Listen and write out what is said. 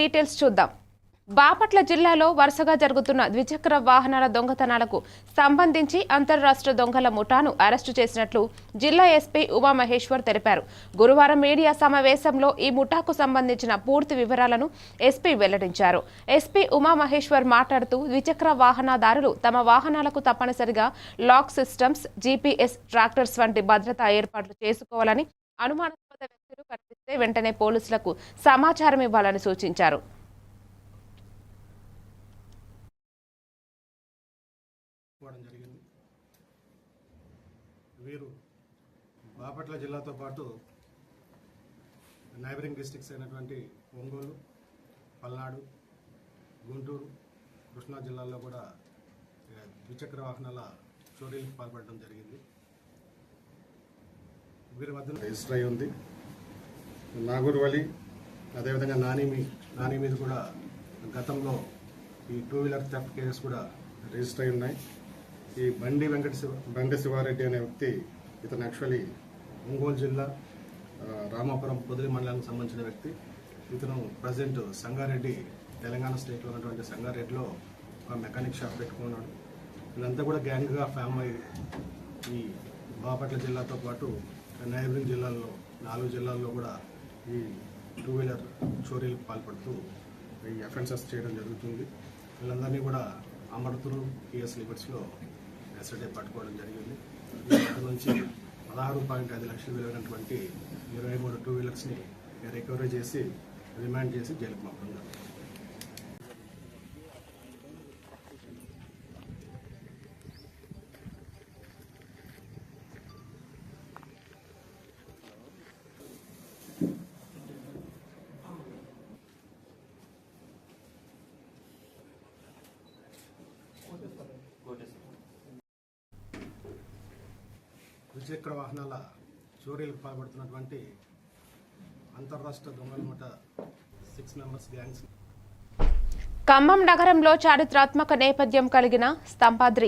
Details చూద్దాం. బాపట్ల జిల్లాలో వరుసగా జరుగుతున్న ద్విచక్ర వాహనాల దొంగతనాలకు సంబంధించి అంతర్రాష్ట్ర దొంగల ముఠాను అరెస్టు చేసినట్లు జిల్లా ఎస్పీ ఉమామహేశ్వర్ తెలిపారు. గురువారం మీడియా సమావేశంలో ఈ ముఠాకు సంబంధించిన పూర్తి వివరాలను ఎస్పీ వెల్లడించారు. ఎస్పీ ఉమామహేశ్వర్ మాట్లాడుతూ ద్విచక్ర వాహనదారులు తమ వాహనాలకు తప్పనిసరిగా లాక్ సిస్టమ్స్ జీపీఎస్ ట్రాక్టర్స్ వంటి భద్రతా ఏర్పాట్లు చేసుకోవాలని అనుమానాస్పద వ్యక్తులు వెంటనే పోలీసులకు సమాచారం ఇవ్వాలని సూచించారు. పోవడం జరిగింది. వీరు బాపట్ల జిల్లాతో పాటు నైబరింగ్ డిస్ట్రిక్ట్స్ అయినటువంటి ఒంగోలు పల్నాడు గుంటూరు కృష్ణా జిల్లాల్లో కూడా ద్విచక్ర వాహనాల చోరీలకు పాల్పడడం జరిగింది. వీరి మధ్య రిజిస్టర్ అయి ఉంది. నాగూర్ వలి అదేవిధంగా నాని మీ నాని మీద కూడా గతంలో ఈ టూ వీలర్ థెఫ్ట్ కేసెస్ కూడా రిజిస్టర్ అయి ఉన్నాయి. ఈ బండి వెంకట శివ బండి శివారెడ్డి అనే వ్యక్తి ఇతను యాక్చువల్లీ ఒంగోలు జిల్లా రామాపురం పొదిలి మండలానికి సంబంధించిన వ్యక్తి. ఇతను ప్రజెంట్ సంగారెడ్డి తెలంగాణ స్టేట్లో ఉన్నటువంటి సంగారెడ్డిలో ఒక మెకానిక్ షాప్ పెట్టుకున్నాడు. వీళ్ళంతా కూడా గ్యాంగ్గా ఫామ్ అయ్యి ఈ బాపట్ల జిల్లాతో పాటు నైబరింగ్ జిల్లాల్లో నాలుగు జిల్లాల్లో కూడా ఈ టూ వీలర్ చోరీలకు పాల్పడుతూ ఈ అఫెన్సెస్ చేయడం జరుగుతుంది. వీళ్ళందరినీ కూడా అమర్తులు పిఎస్ లిమిట్స్లో ఎస్ఐటీ పట్టుకోవడం జరిగింది. నుంచి పదహారు పాయింట్ ఐదు లక్షలు విలువైనటువంటి ఇరవై మూడు టూ వీలర్స్ని రికవరీ చేసి రిమాండ్ చేసి జైలుకు పంపడం జరిగింది ద్విచక్ర వాహనాల చోరీలకు పాల్పడుతున్నటువంటి అంతర్రాష్ట్ర దొంగల ముఠ సిక్స్ మెంబర్స్ గ్యాంగ్స్. ఖమ్మం నగరంలో చారిత్రాత్మక నేపథ్యం కలిగిన స్తంభాద్రి.